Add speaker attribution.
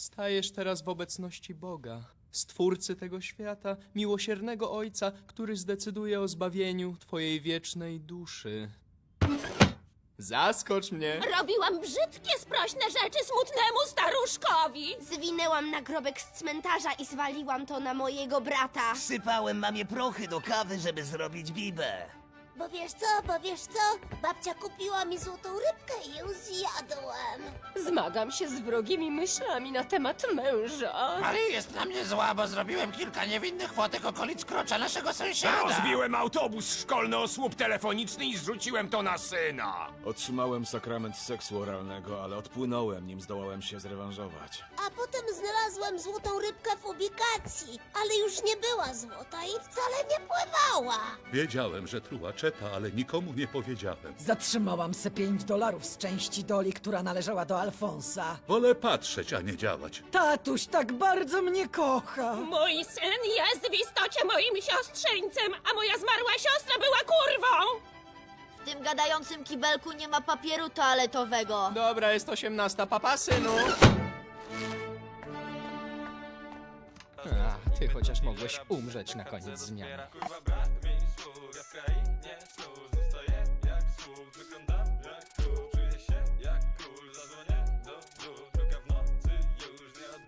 Speaker 1: Stajesz teraz w obecności Boga, Stwórcy tego świata, miłosiernego Ojca, który zdecyduje o zbawieniu twojej wiecznej duszy. Zaskocz mnie!
Speaker 2: Robiłam brzydkie, sprośne rzeczy smutnemu staruszkowi.
Speaker 3: Zwinęłam nagrobek z cmentarza i zwaliłam to na mojego brata.
Speaker 4: Sypałem mamie prochy do kawy, żeby zrobić bibę.
Speaker 3: Bo wiesz co, bo wiesz co? Babcia kupiła mi złotą rybkę i ją zjadłem.
Speaker 2: Zmagam się z wrogimi myślami na temat męża.
Speaker 5: Maria jest na mnie zła, bo zrobiłem kilka niewinnych fotek okolic krocza naszego sąsiada.
Speaker 6: Rozbiłem autobus szkolny o słup telefoniczny i zrzuciłem to na syna.
Speaker 7: Otrzymałem sakrament seksu oralnego, ale odpłynąłem, nim zdołałem się zrewanżować.
Speaker 3: A potem znalazłam złotą rybkę w ubikacji, ale już nie była złota i wcale nie pływała.
Speaker 8: Wiedziałem, że truła czeta, ale nikomu nie powiedziałem.
Speaker 9: Zatrzymałam se 5 dolarów z części doli, która należała do Alfonsa.
Speaker 8: Wolę patrzeć, a nie działać.
Speaker 9: Tatuś tak bardzo mnie kocha.
Speaker 2: Mój syn jest w istocie moim siostrzeńcem, a moja zmarła siostra była kurwą.
Speaker 3: W tym gadającym kibelku nie ma papieru toaletowego.
Speaker 1: Dobra, jest osiemnasta, papa synu! A, ty chociaż mogłeś umrzeć na koniec zmiany.